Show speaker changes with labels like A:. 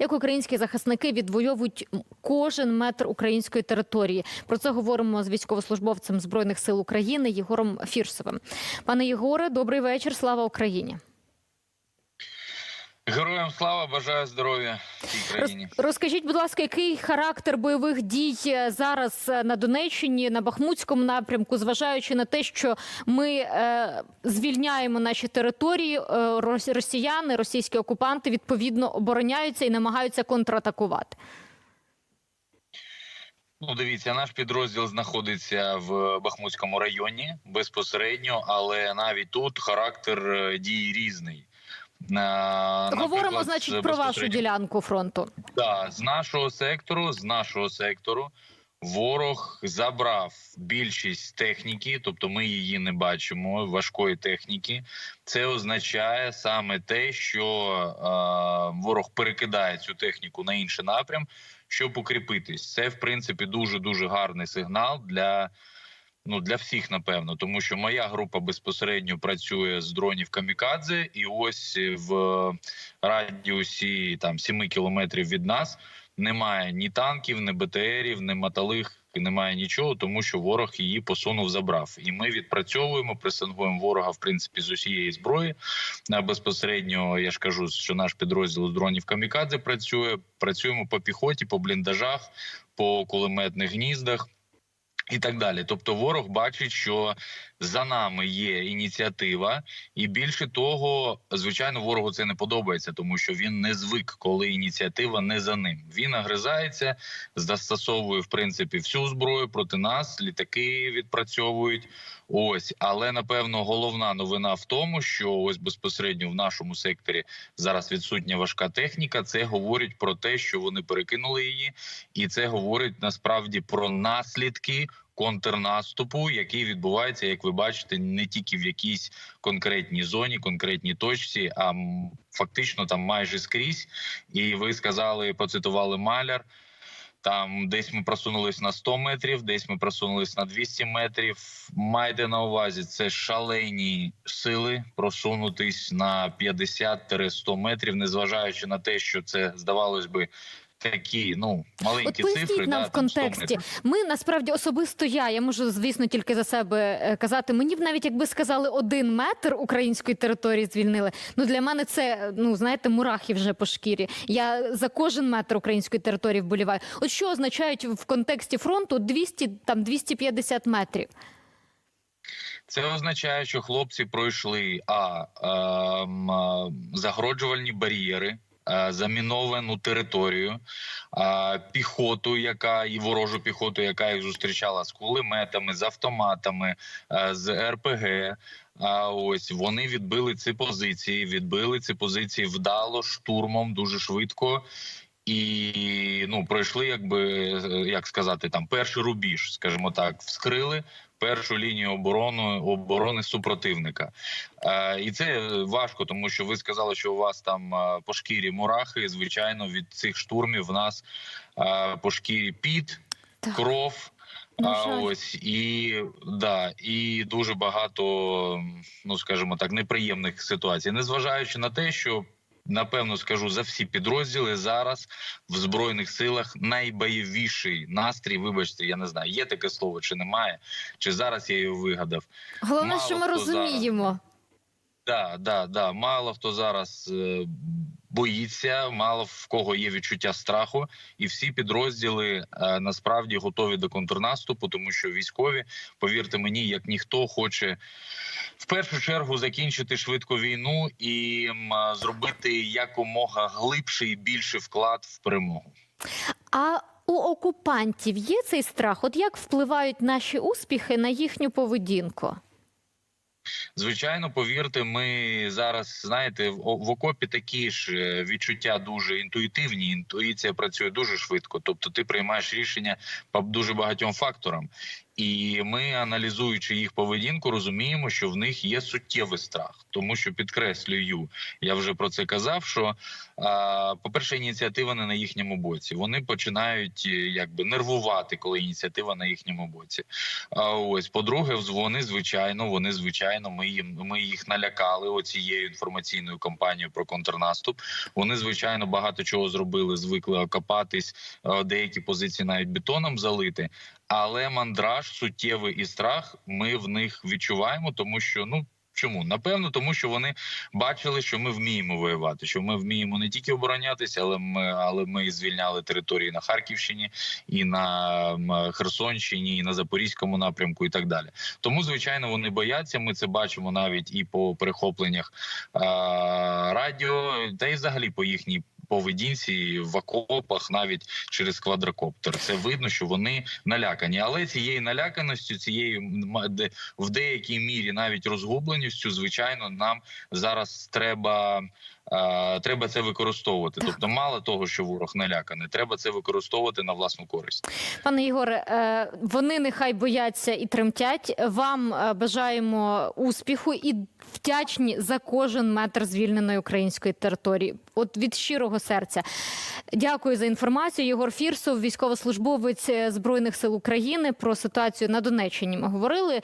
A: як українські захисники відвоюють кожен метр української території. Про це говоримо з військовослужбовцем збройних сил України Єгором Фірсовим. Пане Єгоре, добрий вечір. Слава Україні.
B: Героям слава, бажаю здоров'я країні.
A: Розкажіть, будь ласка, який характер бойових дій зараз е, на Донеччині, на Бахмутському напрямку, зважаючи на те, що ми е, звільняємо наші території, е, росіяни, російські окупанти відповідно обороняються і намагаються контратакувати.
B: Ну, дивіться, наш підрозділ знаходиться в Бахмутському районі безпосередньо, але навіть тут характер е, дій різний.
A: Говоримо, значить, про вашу ділянку фронту.
B: Да, з нашого сектору, з нашого сектору, ворог забрав більшість техніки, тобто ми її не бачимо, важкої техніки. Це означає саме те, що е, ворог перекидає цю техніку на інший напрям, щоб укріпитись. Це в принципі дуже дуже гарний сигнал для. Ну для всіх напевно, тому що моя група безпосередньо працює з дронів камікадзе, і ось в радіусі там 7 кілометрів від нас немає ні танків, ні БТРів, ні металих, немає нічого, тому що ворог її посунув, забрав. І ми відпрацьовуємо, пресингуємо ворога в принципі з усієї зброї. Безпосередньо я ж кажу, що наш підрозділ дронів камікадзе працює. Працюємо по піхоті, по бліндажах, по кулеметних гніздах. І так далі, тобто ворог бачить, що за нами є ініціатива, і більше того, звичайно, ворогу це не подобається, тому що він не звик, коли ініціатива не за ним. Він агризається, застосовує в принципі всю зброю проти нас. Літаки відпрацьовують. Ось, але напевно головна новина в тому, що ось безпосередньо в нашому секторі зараз відсутня важка техніка. Це говорить про те, що вони перекинули її, і це говорить насправді про наслідки контрнаступу, який відбувається, як ви бачите, не тільки в якійсь конкретній зоні, конкретній точці, а фактично там майже скрізь. І ви сказали, поцитували маляр. Там десь ми просунулись на 100 метрів, десь ми просунулись на 200 метрів. Майте на увазі, це шалені сили просунутись на 50-100 метрів, незважаючи на те, що це здавалось би такі ну
A: От
B: маленькі
A: поясніть
B: цифри.
A: нам
B: да,
A: в контексті. Ми насправді особисто я. Я можу, звісно, тільки за себе е, казати. Мені б навіть якби сказали один метр української території звільнили. Ну для мене це ну знаєте, мурахи вже по шкірі. Я за кожен метр української території вболіваю. От що означають в контексті фронту 200, там 250 метрів.
B: Це означає, що хлопці пройшли а ем, е, загороджувальні бар'єри. Е, Заміновану територію, е, піхоту, яка і ворожу піхоту, яка їх зустрічала з кулеметами, з автоматами, е, з РПГ. А ось вони відбили ці позиції, відбили ці позиції вдало, штурмом, дуже швидко. І ну пройшли, якби як сказати, там перший рубіж, скажімо так, вскрили першу лінію оборони оборони супротивника. Е, і це важко, тому що ви сказали, що у вас там е, по шкірі мурахи. Звичайно, від цих штурмів в нас е, по шкірі піт,
A: Так.
B: кров. А ось і да, і дуже багато, ну скажімо так, неприємних ситуацій, незважаючи на те, що напевно скажу за всі підрозділи зараз в збройних силах найбойовіший настрій. Вибачте, я не знаю, є таке слово чи немає, чи зараз я його вигадав.
A: Головне,
B: Мало
A: що ми
B: розуміємо. зараз. Да, да, да. Мало хто зараз е, боїться, мало в кого є відчуття страху, і всі підрозділи е, насправді готові до контрнаступу, тому що військові, повірте мені, як ніхто хоче в першу чергу закінчити швидко війну і зробити якомога глибший і більший вклад в перемогу.
A: А у окупантів є цей страх? От як впливають наші успіхи на їхню поведінку?
B: Звичайно, повірте, ми зараз знаєте, в в окопі такі ж е, відчуття дуже інтуїтивні. Інтуїція працює дуже швидко. Тобто, ти приймаєш рішення по дуже багатьом факторам. І ми, аналізуючи їх поведінку, розуміємо, що в них є суттєвий страх, тому що підкреслюю, я вже про це казав. Що по-перше, ініціатива не на їхньому боці. Вони починають е, якби нервувати, коли ініціатива на їхньому боці. А ось по-друге, вони звичайно, вони звичайно, ми їм ми їх налякали оцією інформаційною кампанією про контрнаступ. Вони звичайно багато чого зробили, звикли окопатись, деякі позиції навіть бетоном залити. Але мандраж суттєвий і страх ми в них відчуваємо, тому що ну. Чому напевно, тому що вони бачили, що ми вміємо воювати, що ми вміємо не тільки оборонятися, але ми але ми звільняли території на Харківщині і на Херсонщині, і на Запорізькому напрямку, і так далі. Тому, звичайно, вони бояться. Ми це бачимо навіть і по перехопленнях а, радіо, та й взагалі по їхній поведінці в окопах, навіть через квадрокоптер. Це видно, що вони налякані. Але цієї наляканості, цієї в деякій мірі навіть розгубленістю, звичайно, нам зараз треба. Треба це використовувати. Тобто, мало того, що ворог наляканий, треба це використовувати на власну користь.
A: Пане Єгоре, е, вони нехай бояться і тремтять. Вам е, бажаємо успіху і вдячні за кожен метр звільненої української території. От від щирого серця. Дякую за інформацію. Єгор Фірсов, військовослужбовець збройних сил України. Про ситуацію на Донеччині ми говорили.